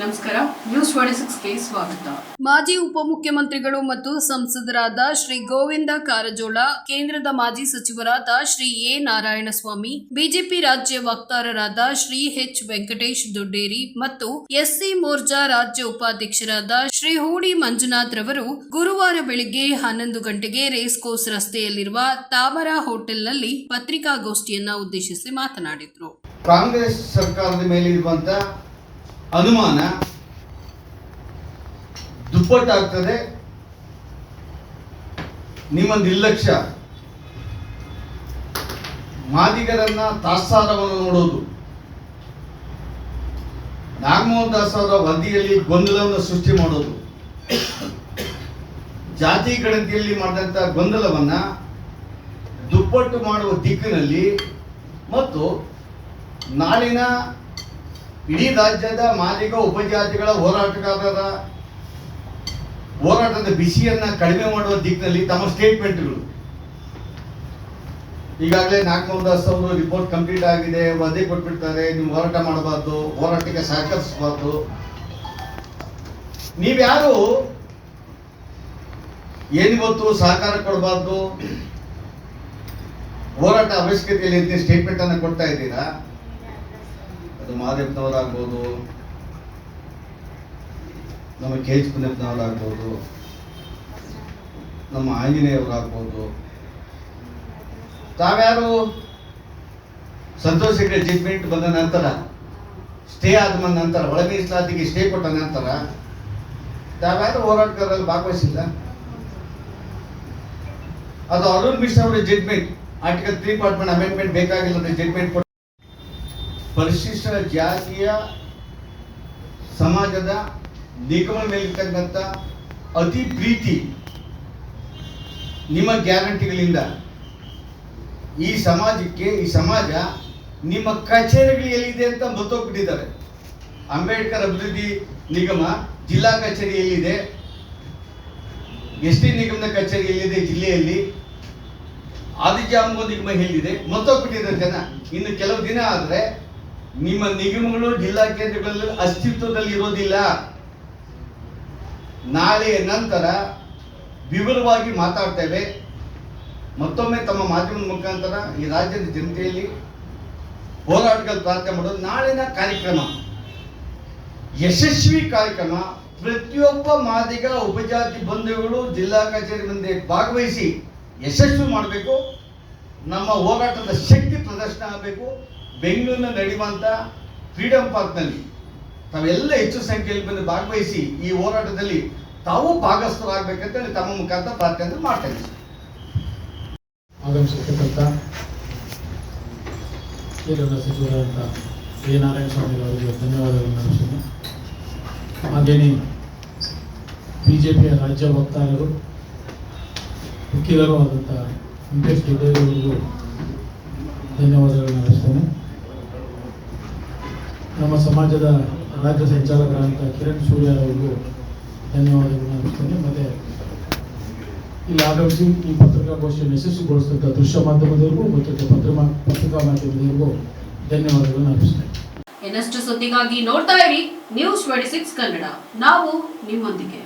ನಮಸ್ಕಾರ. News twenty ಸಿಕ್ಸ್ಗೆ ಸ್ವಾಗತ. ಮಾಜಿ ಉಪಮುಖ್ಯಮಂತ್ರಿಗಳು ಮತ್ತು ಸಂಸದರಾದ ಶ್ರೀ ಗೋವಿಂದ ಕಾರಜೋಳ ಕೇಂದ್ರದ ಮಾಜಿ ಸಚಿವರಾದ ಶ್ರೀ ಎ ನಾರಾಯಣಸ್ವಾಮಿ ಬಿಜೆಪಿ ರಾಜ್ಯ ವಕ್ತಾರರಾದ ಶ್ರೀ ಎಚ್ ವೆಂಕಟೇಶ್ ದೊಡ್ಡೇರಿ ಮತ್ತು ಎಸ್ಸಿ ಮೋರ್ಜಾ ರಾಜ್ಯ ಉಪಾಧ್ಯಕ್ಷರಾದ ಶ್ರೀ ಹೂಡಿ ಮಂಜುನಾಥ್ ರವರು ಗುರುವಾರ ಬೆಳಿಗ್ಗೆ ಹನ್ನೊಂದು ಗಂಟೆಗೆ ರೇಸ್ ಕೋರ್ಸ್ ರಸ್ತೆಯಲ್ಲಿರುವ ತಾವರ ಹೋಟೆಲ್ನಲ್ಲಿ ಪತ್ರಿಕಾಗೋಷ್ಠಿಯನ್ನ ಉದ್ದೇಶಿಸಿ ಮಾತನಾಡಿದರು. ಕಾಂಗ್ರೆಸ್ ಸರ್ಕಾರದ ಮೇಲೆ ಇರುವಂತ ಅನುಮಾನ ದುಪ್ಪಟ್ಟಾಗ್ತದೆ. ನಿಮ್ಮ ನಿರ್ಲಕ್ಷ್ಯ. ಮಾದಿಗರನ್ನ ತಾತ್ಸಾರವನ್ನು ನೋಡೋದು. ನಾಗಮೋಹನ್ ದಾಸ್ ಅವರ ವರದಿಯಲ್ಲಿ ಗೊಂದಲವನ್ನು ಸೃಷ್ಟಿ ಮಾಡೋದು. ಜಾತಿ ಗಣತಿಯಲ್ಲಿ ಮಾಡಿದಂಥ ಗೊಂದಲವನ್ನ ದುಪ್ಪಟ್ಟು ಮಾಡುವ ದಿಕ್ಕಿನಲ್ಲಿ ಮತ್ತು ನಾಳಿನ ಇಡೀ ರಾಜ್ಯದ ಮಾಲೀಕ ಉಪಜಾತಿಗಳ ಹೋರಾಟಗಾರರ ಹೋರಾಟದ ಬಿಸಿಯನ್ನ ಕಡಿಮೆ ಮಾಡುವ ದಿಕ್ಕಿನಲ್ಲಿ ತಮ್ಮ ಸ್ಟೇಟ್ಮೆಂಟ್ಗಳು. ಈಗಾಗಲೇ ನಾಗಮೋಹನ್ ದಾಸ್ ಅವರು ರಿಪೋರ್ಟ್ ಕಂಪ್ಲೀಟ್ ಆಗಿದೆ, ವರದಿ ಕೊಟ್ಬಿಡ್ತಾರೆ, ನೀವು ಹೋರಾಟ ಮಾಡಬಾರ್ದು, ಹೋರಾಟಕ್ಕೆ ಸಹಕರಿಸಬಾರ್ದು. ನೀವ್ಯಾರು ಏನಿವತ್ತು ಸಹಕಾರ ಕೊಡಬಾರ್ದು? ಹೋರಾಟ ಅವಶ್ಯಕತೆಯಲ್ಲಿ ಅಂತ ಸ್ಟೇಟ್ಮೆಂಟ್ ಅನ್ನು ಕೊಡ್ತಾ ಇದ್ದೀರಾ? ಅದು ಮಾದಪ್ಪನವರಾಗ್ಬೋದು ನಮ್ಮ ಕೆ ಎಚ್ ಪುಣ್ಯಪ್ಪನವರಾಗ್ಬೋದು ನಮ್ಮ ಆಂಜನೇಯವರಾಗ್ಬೋದು. ತಾವ್ಯಾರು ಸಂತೋಷ್ ಹೆಗ್ಡೆ ಬಂದ ನಂತರ, ಸ್ಟೇ ಆದ ನಂತರ ಒಳ ಮೀಸಲಾತಿಗೆ ಸ್ಟೇ ಕೊಟ್ಟ ನಂತರ, ತಾವ್ಯಾರು ಹೋರಾಟಗಾರರಲ್ಲಿ ಭಾಗವಹಿಸಿಲ್ಲ ಅದು ಅರುಣ್ ಮಿಶ್ರಾ ಅವರ ಜಡ್ಮೆಂಟ್ ಆರ್ಟಿಕಲ್ ತ್ರೀ ಪಾರ್ಟ್ಮೆಂಟ್ ಅಮೆಂಡ್ಮೆಂಟ್ ಬೇಕಾಗಿಲ್ಲ ಕೊಟ್ಟು ಪರಿಶಿಷ್ಟ ಜಾತಿಯ ಸಮಾಜದ ನಿಗಮ ಮೇಲಿರ್ತಕ್ಕಂಥ ಅತಿ ಪ್ರೀತಿ ನಿಮ್ಮ ಗ್ಯಾರಂಟಿಗಳಿಂದ ಈ ಸಮಾಜಕ್ಕೆ, ಈ ಸಮಾಜ ನಿಮ್ಮ ಕಚೇರಿಗಳು ಎಲ್ಲಿದೆ ಅಂತ ಮತ್ತೊಬ್ಬಿಟ್ಟಿದ್ದಾರೆ ಅಂಬೇಡ್ಕರ್ ಅಭಿವೃದ್ಧಿ ನಿಗಮ ಜಿಲ್ಲಾ ಕಚೇರಿ ಎಲ್ಲಿದೆ ಎಸ್ ನಿಗಮದ ಕಚೇರಿ ಎಲ್ಲಿದೆ ಜಿಲ್ಲೆಯಲ್ಲಿ ಆದಿಜಾಂಬೋ ನಿಗಮ ಎಲ್ಲಿದೆ ಮತ್ತೊಬ್ಬಿಟ್ಟಿದ್ದಾರೆ ಜನ. ಇನ್ನು ಕೆಲವು ದಿನ ಆದರೆ ನಿಮ್ಮ ನಿಗಮಗಳು ಜಿಲ್ಲಾ ಕೇಂದ್ರಗಳಲ್ಲಿ ಅಸ್ತಿತ್ವದಲ್ಲಿ ಇರೋದಿಲ್ಲ. ನಾಳೆಯ ನಂತರ ವಿವರವಾಗಿ ಮಾತಾಡ್ತೇವೆ. ಮತ್ತೊಮ್ಮೆ ತಮ್ಮ ಮಾಧ್ಯಮದ ಮುಖಾಂತರ ಈ ರಾಜ್ಯದ ಜನತೆಯಲ್ಲಿ ಹೋರಾಟಗಳು ಪ್ರಾರ್ಥನೆ ಮಾಡೋದು ನಾಳಿನ ಕಾರ್ಯಕ್ರಮ. ಯಶಸ್ವಿ ಕಾರ್ಯಕ್ರಮ. ಪ್ರತಿಯೊಬ್ಬ ಮಾದಿಗ, ಉಪಜಾತಿ ಬಂಧುಗಳು ಜಿಲ್ಲಾ ಕಚೇರಿ ಮುಂದೆ ಭಾಗವಹಿಸಿ ಯಶಸ್ವಿ ಮಾಡಬೇಕು. ನಮ್ಮ ಹೋರಾಟದ ಶಕ್ತಿ ಪ್ರದರ್ಶನ ಆಗಬೇಕು. ಬೆಂಗಳೂರಿನ ನಡೆಯುವಂಥ ಫ್ರೀಡಂ ಪಾರ್ಕ್ನಲ್ಲಿ ತಾವೆಲ್ಲ ಹೆಚ್ಚು ಸಂಖ್ಯೆಯಲ್ಲಿ ಬಂದು ಭಾಗವಹಿಸಿ ಈ ಹೋರಾಟದಲ್ಲಿ ತಾವು ಭಾಗಸ್ಥರಾಗಬೇಕಂತೇಳಿ ತಮ್ಮ ಮುಖಾಂತರ ಪ್ರಾರ್ಥನೆ ಮಾಡ್ತಾ ಇದ್ದೀವಿ ಆಗಮಿಸಿರ್ತಕ್ಕಂಥ ಕೇಂದ್ರದ ಸಚಿವರಾದಂಥ ಎ ನಾರಾಯಣ ಸ್ವಾಮಿ ಅವರಿಗೆ ಧನ್ಯವಾದಗಳನ್ನು ಅರ್ಪಿಸ್ತೇನೆ ಹಾಗೆಯೇ ಬಿ ಜೆ ಪಿಯ ರಾಜ್ಯ ವಕ್ತಾರರು, ವಕೀಲರು ಆದಂಥ ವೆಂಕಟೇಶ್ ದೊಡ್ಡೇರಿ ಅವರಿಗೂ ಧನ್ಯವಾದಗಳನ್ನು ಅರ್ಪಿಸ್ತೇನೆ ನಮ್ಮ ಸಮಾಜದ ರಾಜ್ಯ ಸಂಚಾಲಕರಾದಂಥ ಕಿರಣ್ ಸೂರ್ಯ ಅವರಿಗೂ ಧನ್ಯವಾದಗಳನ್ನು ಅರ್ಪಿಸ್ತೇನೆ. ಮತ್ತು ಇಲ್ಲಿ ಆಗಮಿಸಿ ಈ ಪತ್ರಿಕಾಗೋಷ್ಠಿಯನ್ನು ಯಶಸ್ವಿಗೊಳಿಸಿದಂಥ ದೃಶ್ಯ ಮಾಧ್ಯಮದವರಿಗೂ ಮತ್ತು ಪತ್ರ ಪತ್ರಿಕಾ ಮಾಧ್ಯಮದವರಿಗೂ ಧನ್ಯವಾದಗಳನ್ನು ಅರ್ಪಿಸ್ತೇನೆ. ಇನ್ನಷ್ಟು ಸುದ್ದಿಗಾಗಿ ನೋಡ್ತಾ ಇರಿ ನ್ಯೂಸ್ ಟ್ವೆಂಟಿ ಸಿಕ್ಸ್ ಕನ್ನಡ. ನಾವು ನಿಮ್ಮೊಂದಿಗೆ.